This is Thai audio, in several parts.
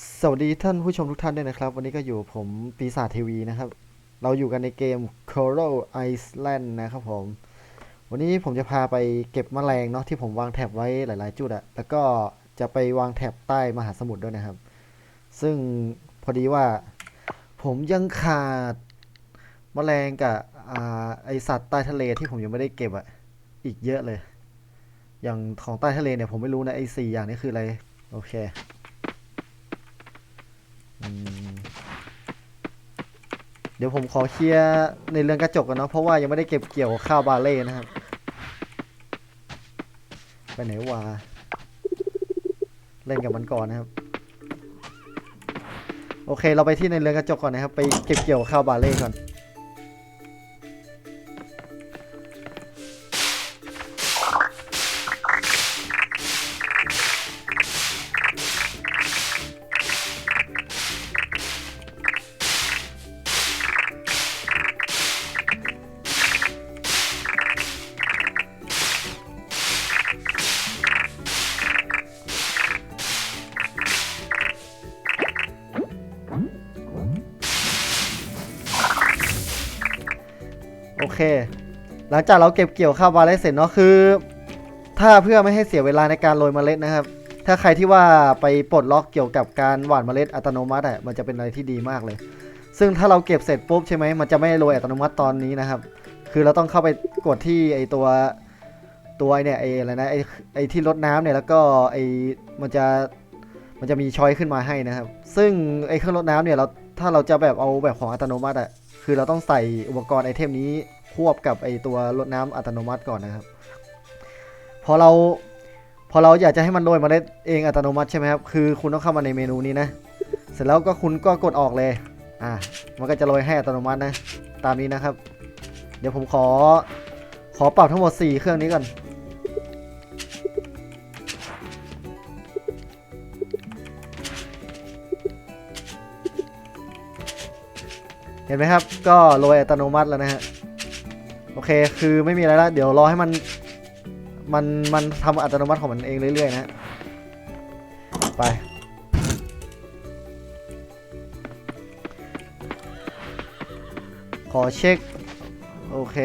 สวัสดีท่านผู้ชมทุกท่านด้วยนะครับ วันนี้ก็อยู่ผมปีศาจทีวีนะครับ เราอยู่กันในเกม Coral Island นะครับผม วันนี้ผมจะพาไปเก็บแมลงเนาะที่ผมวางแถบไว้หลาย ๆ จุดอะแล้วก็จะไปวางแถบใต้มหาสมุทรด้วยนะครับ ซึ่งพอดีว่าผมยังขาดแมลงกับอไอสัตว์ใต้ทะเลที่ผมยังไม่ได้เก็บอะอีกเยอะเลย อย่างของใต้ทะเลเนี่ยผมไม่รู้นะไอสี่อย่างนี้คืออะไร โอเค เดี๋ยวผมขอเคลียร์ในเรื่องกระจกกันเนาะเพราะว่ายังไม่ได้เก็บเกี่ยวข้าวบาเล่นะครับ ไปไหนวะเล่นกับมันก่อนนะครับ โอเคเราไปที่ในเรือนกระจกก่อนนะครับ ไปเก็บเกี่ยวข้าวบาเล่ก่อน หลังจากเราเก็บเกี่ยวข้าวบาเล่เสร็จเนาะคือ ถ้าเพื่อไม่ให้เสียเวลาในการโรยเมล็ดนะครับ ถ้าใครที่ว่าไปปลดล็อกเกี่ยวกับการหว่านเมล็ดอัตโนมัติอะมันจะเป็นอะไรที่ดีมากเลย ซึ่งถ้าเราเก็บเสร็จปุ๊บใช่ไหมมันจะไม่โรยอัตโนมัติตอนนี้นะครับ คือเราต้องเข้าไปกดที่ไอตัวตัวเนี่ยไออะไรนะไอไอที่รดน้ำเนี่ยแล้วก็ไอมันจะมันจะมีช้อยขึ้นมาให้นะครับ ซึ่งไอเครื่องรดน้ำเนี่ยเราถ้าเราจะแบบเอาแบบของอัตโนมัติอะ คือเราต้องใส่อุปกรณ์ไอเทมนี้ควบกับไอตัวรดน้ำอัตโนมัติก่อนนะครับ พอเราพอเราอยากจะให้มันโรยเมาเล็ดเองอัตโนมัติใช่ไหมครับ คือคุณต้องเข้ามาในเมนูนี้นะ เสร็จแล้วก็คุณก็กดออกเลย อ่า มันก็จะโรยให้อัตโนมัตินะ ตามนี้นะครับ เดี๋ยวผมขอ ขอปรับทั้งหมด 4 เครื่องนี้ก่อน ห็นไหมครับ ก็โรยอัตโนมัติแล้วนะฮะโอเคคือไม่มีอะไรแล้วเดี๋ยวรอให้มันมันมันทำอัตโนมัติของมันเองเรื่อยๆนะฮะไปขอเช็คโอเค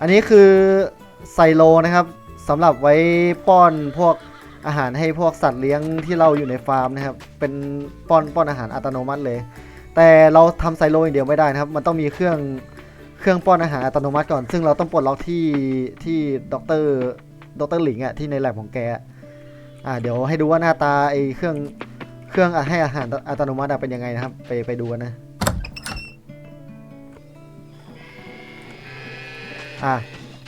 อันนี้คือไซโลนะครับสำหรับไว้ป้อนพวกอาหารให้พวกสัตว์เลี้ยงที่เราอยู่ในฟาร์มนะครับ เป็นป้อนป้อนอาหารอัตโนมัติเลย แต่เราทำไซโลอย่างเดียวไม่ได้นะครับ มันต้องมีเครื่องเครื่องป้อนอาหารอัตโนมัติก่อน ซึ่งเราต้องปลดล็อกที่ที่ด็อกเตอร์ด็อกเตอร์หลิงอะที่ในแลบของแกอ่าเดี๋ยวให้ดูว่าหน้าตาไอเครื่องเครื่องให้อาหารอัตโนมัติเป็นยังไงนะครับ ไปไปดูกันนะอะ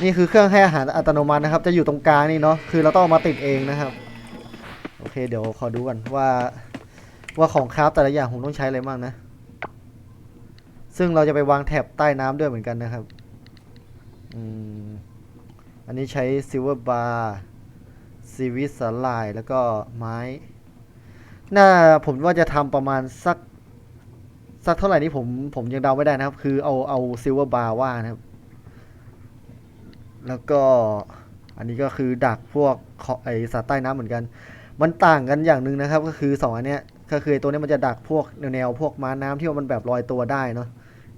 นี่คือเครื่องให้อาหารอัตโนมัตินะครับ จะอยู่ตรงกลางนี่เนาะคือเราต้องเอามาติดเองนะครับโอเคเดี๋ยวขอดูกันว่าว่าของคราฟแต่ละอย่างผมต้องใช้อะไรบ้างนะ ซึ่งเราจะไปวางแถบใต้น้ำด้วยเหมือนกันนะครับอันนี้ใช้ซิลเวอร์บาร์ซีวิสสลายแล้วก็ไม้ น่าผมว่าจะทำประมาณสัก สักเท่าไหร่นี่ผมผมยังเดาไม่ได้นะครับ คือเอาเอาซิลเวอร์บาร์ว่านะครับ แล้วก็อันนี้ก็คือดักพวกไอสัตว์ใต้น้ำเหมือนกัน มันต่างกันอย่างหนึ่งนะครับ ก็คือสองอันเนี้ยก็คือตัวนี้มันจะดักพวกแนวพวกม้าน้ำที่มันแบบลอยตัวได้เนาะ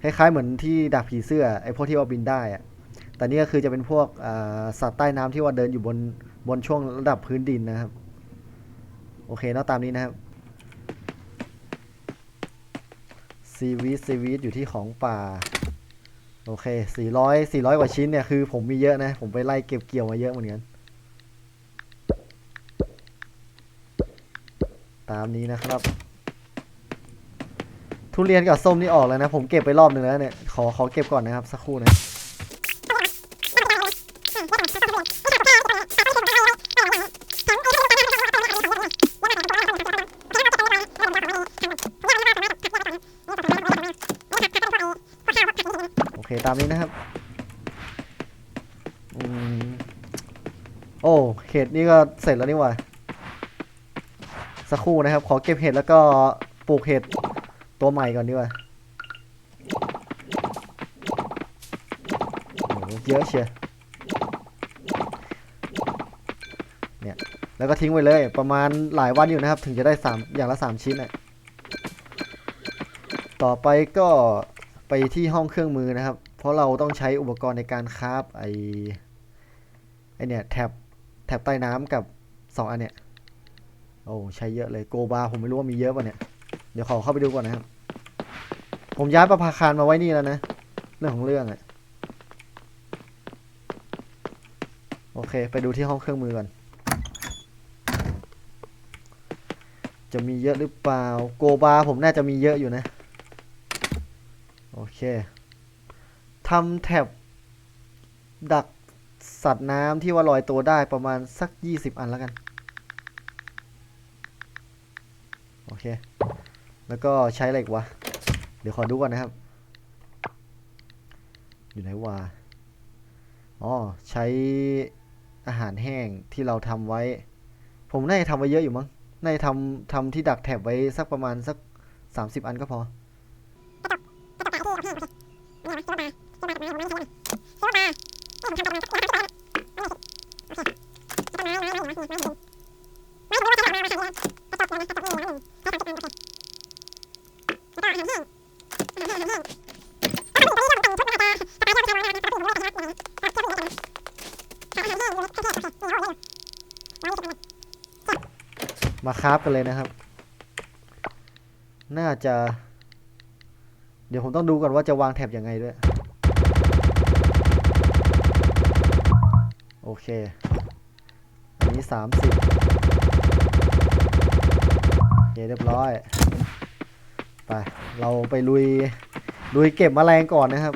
คล้ายๆเหมือนที่ดักผีเสื้อไอ้พวกที่ว่าบินได้อะแต่นี่ก็คือจะเป็นพวกสัตว์ใต้น้ำที่ว่าเดินอยู่บนบนช่วงระดับพื้นดินนะครับ โอเคเนาะตามนี้นะครับซีวีซีวีอยู่ที่ของป่า โอเค 400 400 กว่าชิ้นเนี่ย คือผมมีเยอะนะ ผมไปไล่เก็บเกี่ยวมาเยอะเหมือนกัน ตามนี้นะครับ ทุเรียนกับส้มนี่ออกแล้วนะ ผมเก็บไปรอบหนึ่งแล้วเนี่ย ขอขอเก็บก่อนนะครับ สักครู่นะโอเคตามนี้นะครับอโอ้เห็ดนี่ก็เสร็จแล้วนี่หว่าสักครู่นะครับ ขอเก็บเห็ดแล้วก็ปลูกเห็ด ตัวใหม่ก่อนดีกว่าโอ้เยอะเชียวเนี่ย แล้วก็ทิ้งไว้เลยประมาณหลายวันอยู่นะครับ ถึงจะได้สามอย่างละสามชิ้นน่ะต่อไปก็ไปที่ห้องเครื่องมือนะครับ เพราะเราต้องใช้อุปกรณ์ในการคราฟไอไอเนี่ยแท็บแท็บใต้น้ำกับสองอันเนี่ย โอ้ใช้เยอะเลยโกบาผมไม่รู้ว่ามีเยอะป่ะเนี่ย เดี๋ยวขอเข้าไปดูก่อนนะครับ ผมย้ายประภาคารมาไว้นี่แล้วนะ เรื่องของเรื่องอะโอเค ไปดูที่ห้องเครื่องมือก่อน จะมีเยอะหรือเปล่า โกบาผมน่าจะมีเยอะอยู่นะ โอเคทำแท็บดักสัตว์น้ำที่ว่าลอยตัวได้ประมาณสัก 20 อันแล้วกัน โอเค แล้วก็ใช้อะไรอีกวะ เดี๋ยวขอดูก่อนนะครับ อยู่ไหนวะ อ๋อ ใช้อาหารแห้งที่เราทำไว้ ผมน่าจะทำไว้เยอะอยู่มั้ง น่าจะทำทำที่ดักแถบไว้สักประมาณสัก 30 อันก็พอ มาคราฟกันเลยนะครับ น่าจะ เดี๋ยวผมต้องดูก่อนว่าจะวางแถบยังไงด้วย โอเค อันนี้สามสิบโอเคเรียบร้อย ไป เราไปลุย ลุยเก็บแมลงก่อนนะครับ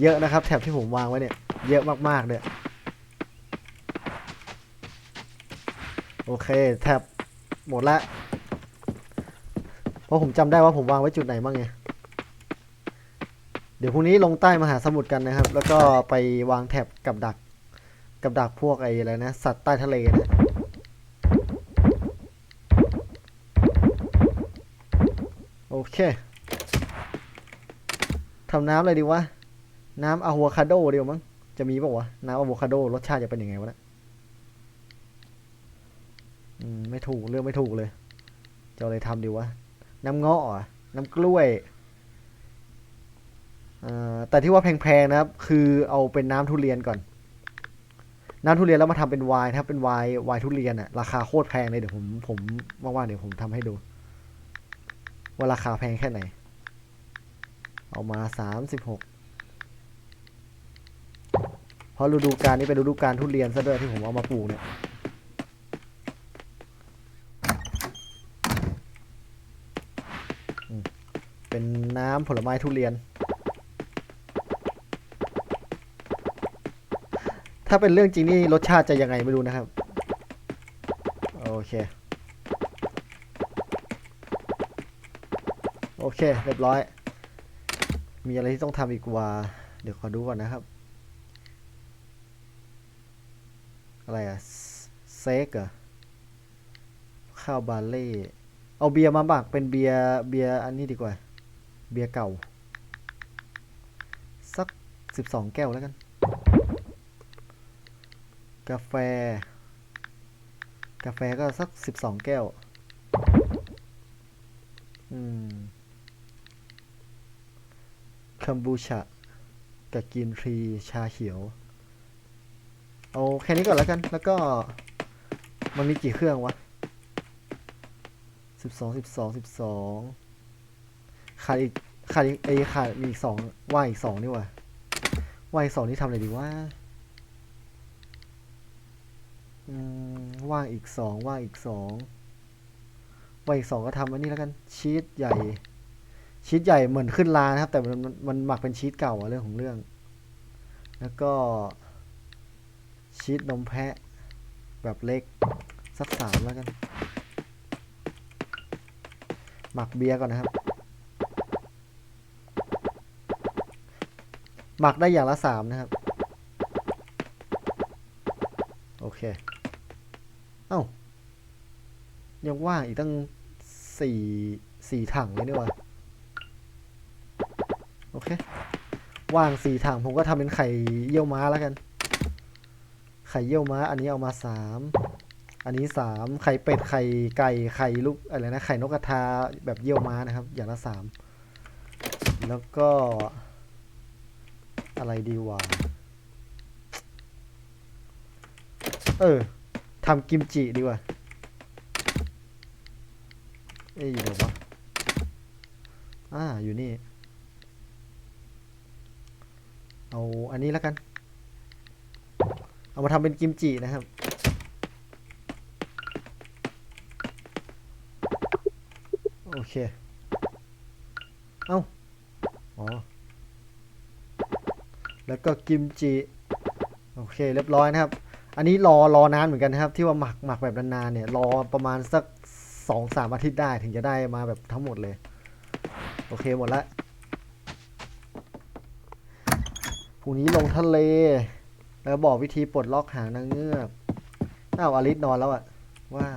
เยอะนะครับ แถบที่ผมวางไว้เนี่ย เยอะมากๆเลยโอเคแท็บหมดละเพราะผมจำได้ว่าผมวางไว้จุดไหนบ้างไงเดี๋ยวพรุ่งนี้ลงใต้มหาสมุทรกันนะครับ แล้วก็ไปวางแท็บกับดัก กับดักพวกไอ้อะไรนะ สัตว์ใต้ทะเลนะโอเคทำน้ำอะไรดีวะ น้ำอะโวคาโดเดียวมั้ง จะมีปล่าวะ น้ำอะโวคาโดรสชาติจะเป็นยังไงวะเนะอืมไม่ถูกเรื่องไม่ถูกเลย จะอะไรทำดีวะ น้ำเงาะน้ำกล้วยอ่อแต่ที่ว่าแพงๆนะครับ คือเอาเป็นน้ำทุเรียนก่อน น้ำทุเรียนแล้วมาทำเป็นไวน์นะครับ เป็นไวน์ไวน์ทุเรียนอะราคาโคตรแพงเลยเดี๋ยวผมผมว่างๆเดี๋ยวผมทำให้ดู ว่าราคาแพงแค่ไหน เอามาสามสิบหก ราะฤดูกาลนี้เป็นฤดูกาลทุเรียนซะด้วยที่ผมเอามาปลูกเนี่ยเป็นน้ำผลไม้ทุเรียน ถ้าเป็นเรื่องจริงนี่รสชาติจะยังไงไม่รู้นะครับ โอเค โอเค เรียบร้อย มีอะไรที่ต้องทำอีกว่า เดี๋ยวขอดูก่อนนะครับ อะไรอะ เซกเหรอข้าวบาเล่เอาเบียร์มาบักเป็นเบียร์เบียร์อันนี้ดีกว่า เบียร์เก่า สักสิบสองแก้วแล้วกัน กาแฟ กาแฟก็สักสิบสองแก้ว อืมคัมบูชากับกินทรีชาเขียว เอาแค่นี้ก่อนแล้วกัน แล้วก็ มันมีกี่เครื่องวะสิบสองสิบสองสิบสองขาดอีกขาดอีกไอขาดมีอีกสองว่าอีกสองนี่ว่าว่าอีกสองนี่ทำอะไรดีว่าอืมว่างอีกสองว่างอีกสองว่างอีกสองก็ทำอันนี้แล้วกันชีสใหญ่ ชีสใหญ่เหมือนขึ้นลานะครับ แต่มันมันมันหมักเป็นชีสเก่าอะเรื่องของเรื่อง แล้วก็ชีสนมแพะ แบบเล็ก สักสามแล้วกัน หมักเบียร์ก่อนนะครับ หมักได้อย่างละสามนะครับ โอเค เอ้า ยังว่างอีกตั้งสี่สี่ถังเลยนี่ว่าโอเค ว่างสี่ถังผมก็ทำเป็นไข่เยี่ยวม้าแล้วกัน ไข่เยี่ยวม้า อันนี้เอามาสามอันนี้สามไข่เป็ดไข่ไก่ไข่ลูกอะไรนะไข่นกกระทาแบบเยี่ยวม้านะครับ อย่างละสามแล้วก็ อะไรดีวะเออทำกิมจิดีกว่าเอ้ยอยู่ไหนวะอ่าอยู่นี่ เอาอันนี้แล้วกัน เอามาทำเป็นกิมจินะครับ โอเค เอ้า อ๋อ แล้วก็กิมจิ โอเค เรียบร้อยนะครับ อันนี้รอรอนานเหมือนกันนะครับ ที่ว่าหมักหมักแบบนานๆเนี่ย รอประมาณสักสองสามอาทิตย์ได้ถึงจะได้มาแบบทั้งหมดเลย โอเคหมดละพรุ่งนี้ลงทะเล แล้วบอกวิธีปลดล็อกหางนางเงือกอ้าวอลิสนอนแล้วอะว่า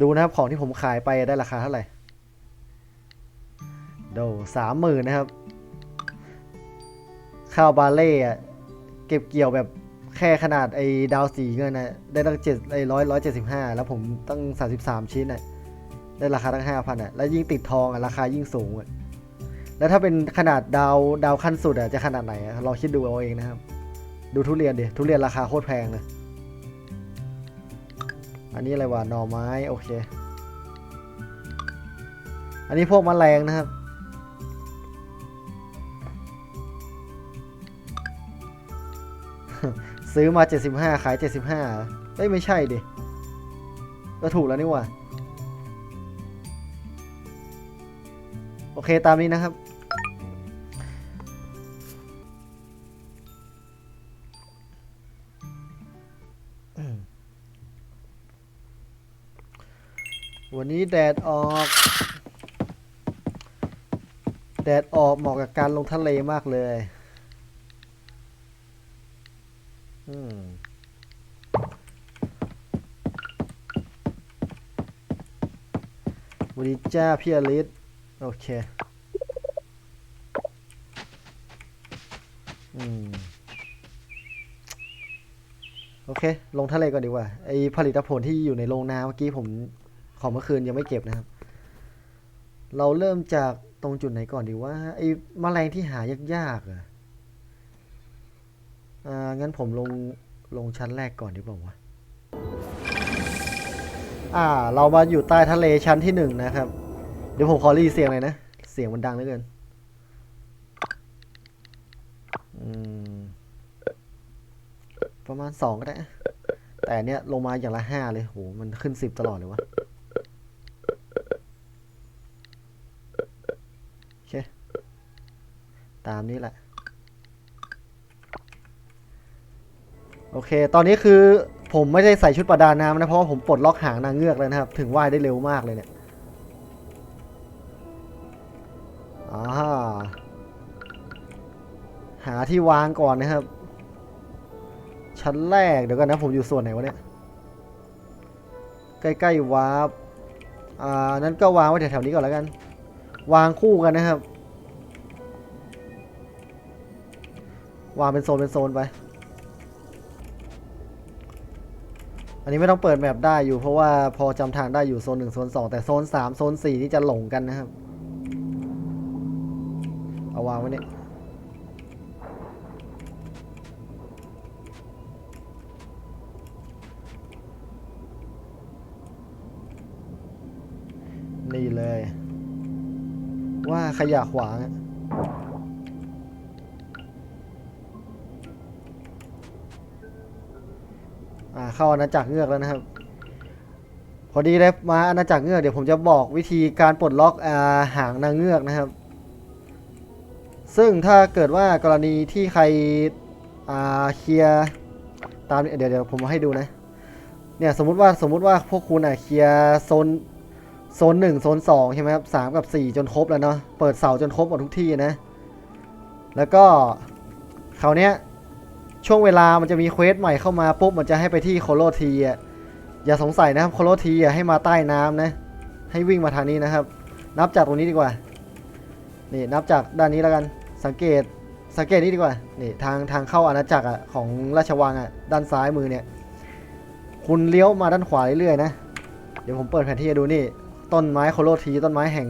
ดูนะครับของที่ผมขายไปได้ราคาเท่าไหร่โดสามหมื่นนะครับ ข้าวบาเล่อะเก็บเกี่ยวแบบแค่ขนาดไอ้ดาวสีเงินนะได้ตั้งเจ็ดไอ้ร้อยร้อยเจ็ดสิบห้าแล้วผมตั้งสามสิบสามชิ้นน่ะ ได้ราคาตั้งห้าพันอะ แล้วยิ่งติดทองอะราคายิ่งสูงอะ แล้วถ้าเป็นขนาดดาวดาวขั้นสุดอะจะขนาดไหนอะลองคิดดูเอาเองนะครับ ดูทุเรียนดิทุเรียนราคาโคตรแพงเลยอันนี้อะไรวะหน่อไม้โอเค อันนี้พวกมแมลงนะครับ ซื้อมา 75 ขาย 75เอ้ยไม่ใช่ดิก็ถูกแล้วนี่หว่า อเคตามนี้นะครับ วันนี้แดดออก แดดออกเหมาะกับการลงทะเลมากเลยวันนี้จ้าพี่อลิศ โอเค อืม โอเค ลงทะเลก่อนดีกว่า ไอผลิตผลที่อยู่ในโรงนาเมื่อกี้ผมของเมื่อคืนยังไม่เก็บนะครับ เราเริ่มจากตรงจุดไหนก่อนดีว่า ไอแมลงที่หายากๆอะอ่า งั้นผมลงลงชั้นแรกก่อนดีกว่าวะ อ่า เรามาอยู่ใต้ทะเลชั้นที่หนึ่งนะครับ เดี๋ยวผมขอรีเสียงเลยนะ เสียงมันดังเหลือเกินประมาณสองก็ได้ แต่เนี้ยลงมาอย่างละห้าเลยโหมันขึ้นสิบตลอดเลยวะโอเค ตามนี้แหละ โอเค ตอนนี้คือผมไม่ได้ใส่ชุดประดาน้ำนะ เพราะว่าผมปลดล็อกหางนางเงือกแล้วนะครับ ถึงว่ายได้เร็วมากเลยเนี่ย หาที่วางก่อนนะครับ ชั้นแรกเดี๋ยวกันนะผมอยู่ส่วนไหนวะเนี่ย ใกล้ๆวาร์ปอ่านั้นก็วางไว้แถวๆนี้ก่อนแล้วกัน วางคู่กันนะครับ วางเป็นโซนเป็นโซนไป อันนี้ไม่ต้องเปิดแมปได้อยู่เพราะว่าพอจำทางได้อยู่โซนหนึ่งโซนสองแต่โซนสามโซนสี่นี่จะหลงกันนะครับ เอาวางไว้เนี่ย นี่เลย ว่า ขยะขวางอะอ่าเข้าอาณาจักรเงือกแล้วนะครับ พอดีเลยมาอาณาจักรเงือกเดี๋ยวผมจะบอกวิธีการปลดล็อกอาหางนางเงือกนะครับ ซึ่งถ้าเกิดว่ากรณีที่ใครอ่าเคลียร์ตามเดี๋ยวเดี๋ยวผมมาให้ดูนะเนี่ยสมมติว่าสมมติว่าพวกคุณอะเคลียร์โซน โซนหนึ่งโซนสองใช่ไหมครับสามกับสี่จนครบแล้วเนาะเปิดเสาจนครบหมดทุกที่นะ แล้วก็คราวเนี้ยช่วงเวลามันจะมีเควสใหม่เข้ามาปุ๊บมันจะให้ไปที่โคโลทีอะอย่าสงสัยนะครับโคโลทีอะให้มาใต้น้ำนะ ให้วิ่งมาทางนี้นะครับ นับจากตรงนี้ดีกว่า นี่นับจากด้านนี้แล้วกันสังเกตสังเกตนี้ดีกว่านี่ทางทางเข้าอาณาจักรอะของราชวังอะด้านซ้ายมือเนี่ย คุณเลี้ยวมาด้านขวาเรื่อยๆนะ เดี๋ยวผมเปิดแผนที่ให้ดูนี่ ต้นไม้โคโลทีต้นไม้แห่ง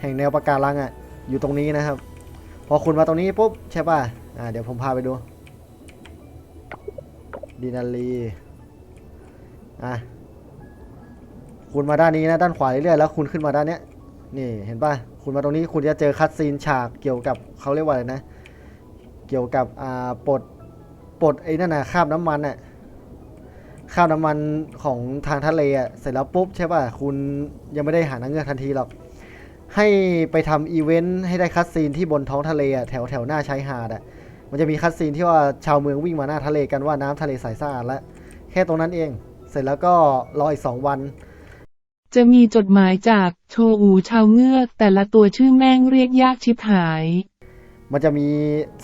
แห่งแนวปะการังอะ่ะอยู่ตรงนี้นะครับ พอคุณมาตรงนี้ปุ๊บใช่ป่ะอ่าเดี๋ยวผมพาไปดูดินาลีอะคุณมาด้านนี้นะด้านขวาเรื่อยๆแล้วคุณขึ้นมาด้านเนี้ยนี่เห็นป่ะคุณมาตรงนี้คุณจะเจอคัดซีนฉากเกี่ยวกับเขาเรียกว่าอะไรนะ เกี่ยวกับอ่าปลดปลดไอ้นั่นนะคาบน้ำมันอะ ข้าวน้ำมันของทางทะเลอะเสร็จแล้วปุ๊บใช่ป่ะคุณยังไม่ได้หานางเงือกทันทีหรอก ให้ไปทำอีเวนต์ให้ได้คัดซีนที่บนท้องทะเลอะแถวแถวหน้าชายหาดอะมันจะมีคัดซีนที่ว่าชาวเมืองวิ่งมาหน้าทะเลกันว่าน้ำทะเลใสสะอาดแล้วแค่ตรงนั้นเอง เสร็จแล้วก็รออีกสองวัน จะมีจดหมายจากโชอูชาวเงือก แต่ละตัวชื่อแม่งเรียกยากชิบหาย มันจะมี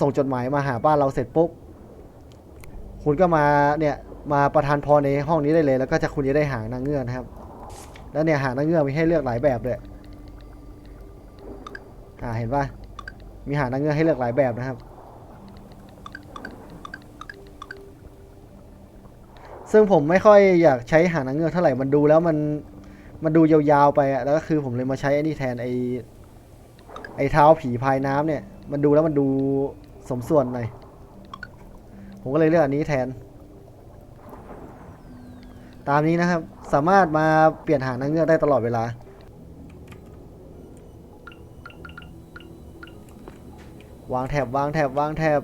ส่งจดหมายมาหาบ้านเราเสร็จปุ๊บคุณก็มาเนี่ย มาประทานพรในห้องนี้ได้เลย แล้วก็จะคุณจะได้หางนางเงือกนะครับ แล้วเนี่ยหางนางเงือกมีให้เลือกหลายแบบเลยอ่าเห็นป่ะมีหางนางเงือกให้เลือกหลายแบบนะครับ ซึ่งผมไม่ค่อยอยากใช้หางนางเงือกเท่าไหร่มันดูแล้วมันมันดูยาวๆไปอะแล้วก็คือผมเลยมาใช้ไอ้นี่แทนไอ้ไอ้เท้าผีพายน้ำเนี่ย มันดูแล้วมันดูสมส่วนหน่อยผมก็เลยเลือกอันนี้แทน ตามนี้นะครับ สามารถมาเปลี่ยนหางนางเงือกได้ตลอดเวลา วางแถบวางแถบวางแถบ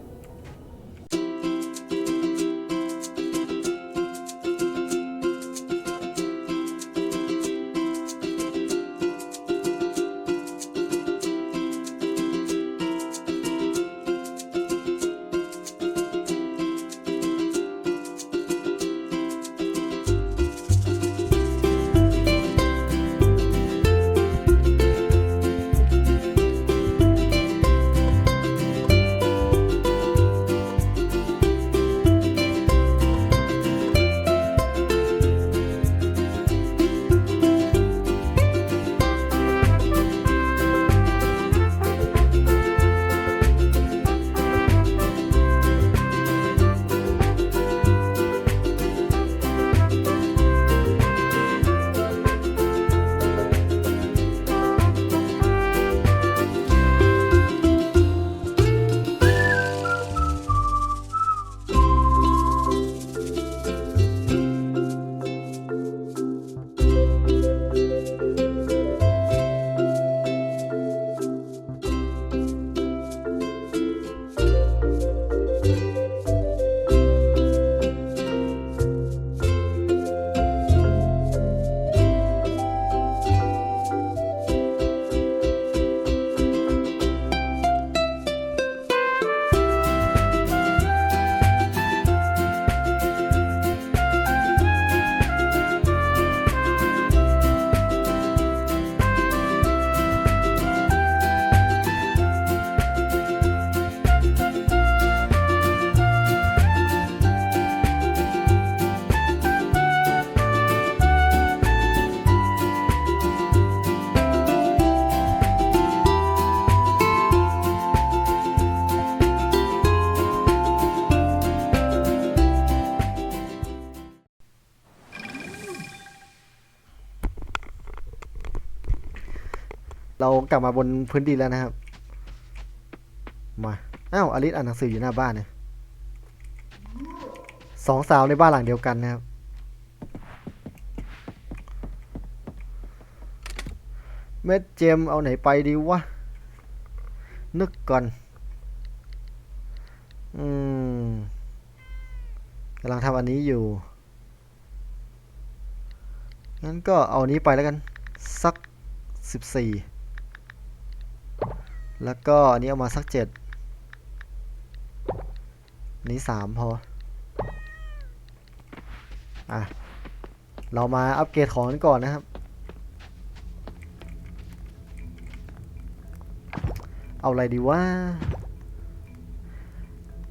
เรากลับมาบนพื้นดินแล้วนะครับ มาอ้าวอลิสอ่านหนังสืออยู่หน้าบ้านเนี่ยสองสาวในบ้านหลังเดียวกันนะครับ เม็ดเจมเอาไหนไปดีวะ นึกก่อน อืมกำลังทำอันนี้อยู่ งั้นก็เอาอันนี้ไปแล้วกัน สักสิบสี่ แล้วก็อันนี้เอามาสักเจ็ดนนี้สามพอ อะ เรามาอัปเกรดของกันก่อนนะครับ เอาอะไรดีว่า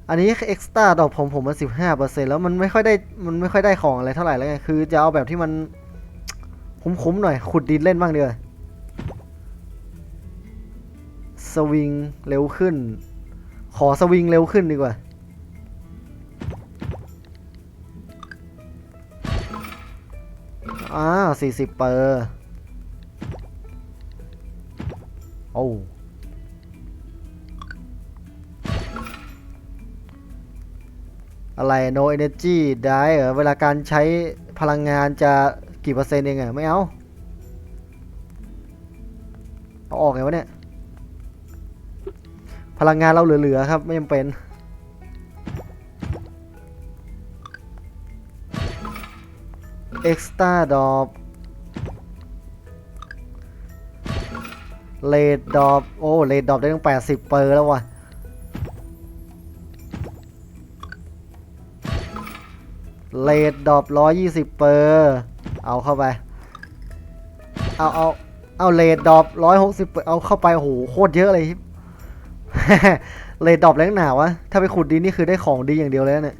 อันนี้เอ็กซ์ต้าดอกผมผมมันสิบห้าเปอร์เซ็นแล้วมันไม่ค่อยได้ มันไม่ค่อยได้ของอะไรเท่าไหร่แล้วไง คือจะเอาแบบที่มัน คุ้มๆหน่อย ขุดดินเล่นบ้างเดียว วิงเร็วขึ้น ขอสวิงเร็วขึ้นดีกว่าอ่าสี่สิบเปอร์โอ้อะไร no energy die เหรอเวลาการใช้พลังงานจะกี่เปอร์เซ็นต์เองอะไม่เอา เอาออกไงวะเนี่ย พลังงานเราเหลือๆครับ ไม่จำเป็น extra drop เลดดอปโอ้เลดดอปได้ตั้งแปดสิบเปอร์แล้ววะเลดดอปร้อยยี่สิบเปอร์ เอาเข้าไป เอาเอาเอาเลดดอปร้อยหกสิบเอาเข้าไปโอ้โหโคตรเยอะเลย เลดดอปแรงหนาวะ ถ้าไปขุดดินนี่คือได้ของดีอย่างเดียวเลยนะเนี่ย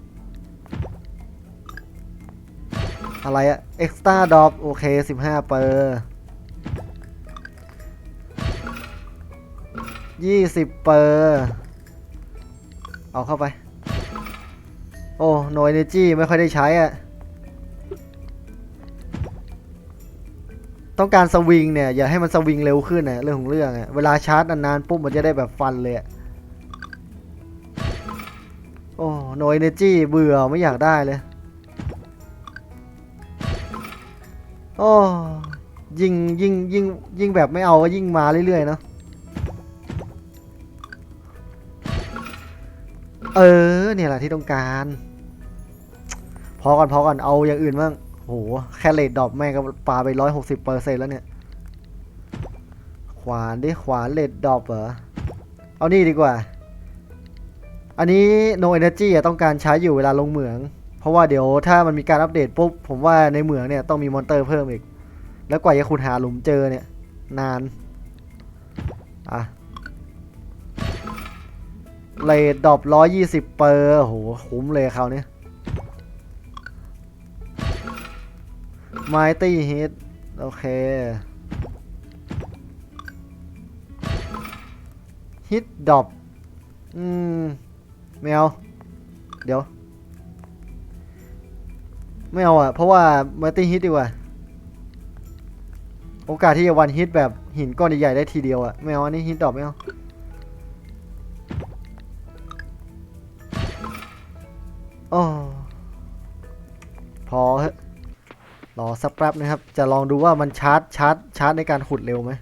อะไรอะเอ็กซ์ต้าดอปโอเคสิบห้าเปอร์ยี่สิบเปอร์เอาเข้าไป โอ้ no energy ไม่ค่อยได้ใช้อะต้องการสวิงเนี่ย อย่าให้มันสวิงเร็วขึ้นนะเรื่องของเรื่องอะเวลาชาร์จนานๆปุ๊บมันจะได้แบบฟันเลยอะ โอ้ no energy เบื่อไม่อยากได้เลย โอ้ยิงยิงยิงยิงแบบไม่เอาก็ยิ่งมาเรื่อยๆเนาะเออเนี่ยแหละที่ต้องการ พอก่อนพอก่อนเอาอย่างอื่นบ้างโหแค่เลดดอปแม่งก็ปาไปร้อยหกสิบเปอร์เซ็นแล้วเนี่ย ขวานดิขวานเลดดอปเหรอ เอานี่ดีกว่า อันนี้ no energy อะต้องการใช้อยู่เวลาลงเหมือง เพราะว่าเดี๋ยวถ้ามันมีการอัปเดตปุ๊บผมว่าในเหมืองเนี่ยต้องมีมอนเตอร์เพิ่มอีก แล้วกว่าจะขุดหาหลุมเจอเนี่ย นาน อะเลดดอปร้อยยี่สิบเปอร์โหคุ้มเลยเขาวเนี่ยไมตี้ฮิตโอเคฮิตดอปอืม ไม่เอา เดี๋ยว ไม่เอาอะ เพราะว่ามาตี้ฮิตดีกว่า โอกาสที่จะวันฮิตแบบหินก้อนใหญ่ๆได้ทีเดียวอะ ไม่เอาอันนี้ฮิตดอปไม่เอา โอ้พอเถอะรอสักแป๊บนะครับ จะลองดูว่ามันชาร์จชาร์จชาร์จในการขุดเร็วไหม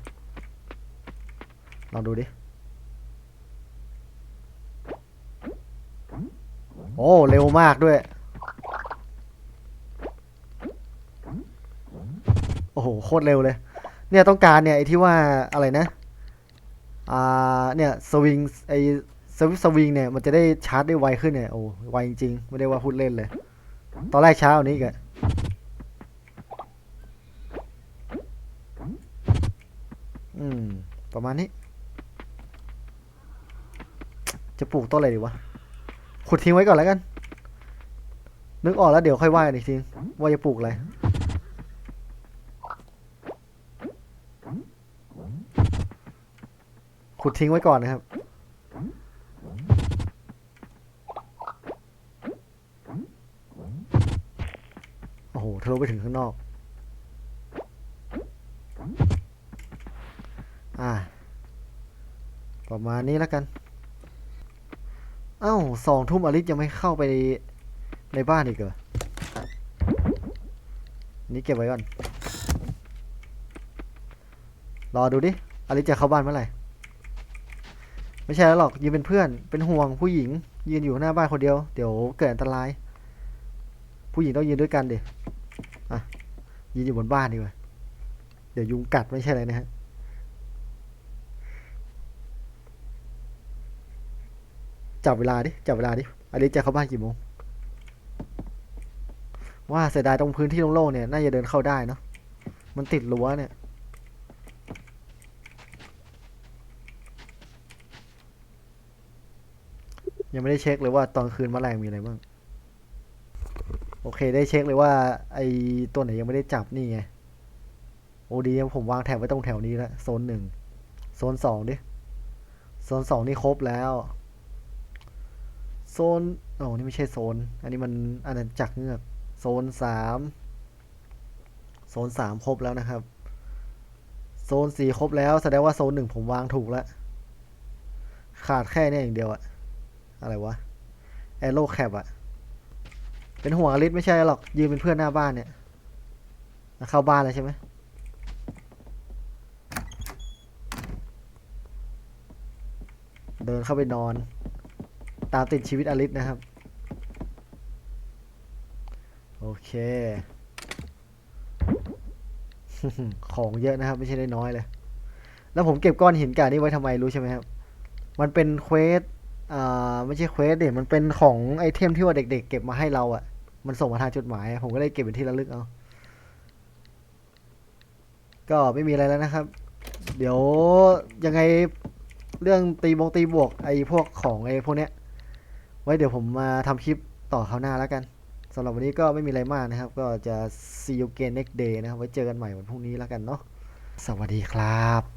ลองดูดิ โอ้เร็วมากด้วย โอ้โหโคตรเร็วเลย เนี่ยต้องการเนี่ยไอ้ที่ว่าอะไรนะ อ่าเนี่ยสวิงไอ้สวิตสวิงเนี่ยมันจะได้ชาร์จได้ไวขึ้นเนี่ยโอ้ไวจริงๆไม่ได้ว่าพูดเล่นเลย ตอนแรกช้ากว่านี้กอะอืม ประมาณนี้ จะปลูกต้นอะไรดีวะ ขุดทิ้งไว้ก่อนแล้วกัน นึกออกแล้วเดี๋ยวค่อยว่ากันอีกทีว่าจะปลูกอะไรขุดทิ้งไว้ก่อนนะครับ โอ้โหทะลุไปถึงข้างนอก อ่า ประมาณนี้แล้วกัน อ้าสองทุ่มอลิสยังไม่เข้าไปในบ้านอีกเหรอ นี่เก็บไว้ก่อน รอดูดิ อลิสจะเข้าบ้านเมื่อไหร่ ไม่ใช่แล้วหรอกยืนเป็นเพื่อน เป็นห่วงผู้หญิง ยืนอยู่หน้าบ้านคนเดียว เดี๋ยวเกิดอันตราย ผู้หญิงต้องยืนด้วยกันดิ อะ ยืนอยู่บนบ้านดีกว่า เดี๋ยวยุงกัดไม่ใช่อะไรนะฮะ จับเวลาดิ จับเวลาดิอลิสจะเข้าบ้านกี่โมง ว่าเสียดายตรงพื้นที่โล่งๆเนี่ย น่าจะเดินเข้าได้เนาะ มันติดรั้วเนี่ย ยังไม่ได้เช็คเลยว่าตอนคืนมแมลงมีอะไรบ้าง โอเคได้เช็คเลยว่า ไอตัวไหนยังไม่ได้จับนี่ไง โอดีนะผมวางแถบไว้ตรงแถวนี้แล้วโซนหนึ่งโซนสองดิ โซนสองนี่ครบแล้ว โซนโอ้นี่ไม่ใช่โซน อันนี้มันอาณาจักรเงือก โซนสามโซนสามครบแล้วนะครับ โซนสี่ครบแล้ว แสดงว่าโซนหนึ่งผมวางถูกแล้ว ขาดแค่เนี้อย่างเดียวอะอะไรวะ แอโร่แคปอะเป็นห่วลิสไม่ใช่หรอก ยืนเป็นเพื่อนหน้าบ้านเนี่ย เข้าบ้านแล้วใช่ไหมเดินเข้าไปนอนามติดชีวิตอลิสนะครับ โอเค ของเยอะนะครับ ไม่ใช่ได้น้อยเลย แล้วผมเก็บก้อนหินกานี่ไว้ทำไมรู้ใช่ไหมครับ มันเป็นเควสอ่าไม่ใช่เควสเด็มันเป็นของไอเทมที่ว่าเด็กๆ เก็บมาให้เราอะ่ะ มันส่งมาทางจดหมาย ผมก็เลยเก็บเป็นที่ระลึกเอา ก็ไม่มีอะไรแล้วนะครับ เดี๋ยวยังไงเรื่องตีบงตีบวกไอพวกของไอพวกเนี้ย ไว้เดี๋ยวผมมาทำคลิปต่อคราวหน้าแล้วกันสำหรับวันนี้ก็ไม่มีอะไรมากนะครับ ก็จะ see you again next day นะครับ ไว้เจอกันใหม่วันพรุ่งนี้แล้วกันเนาะสวัสดีครับ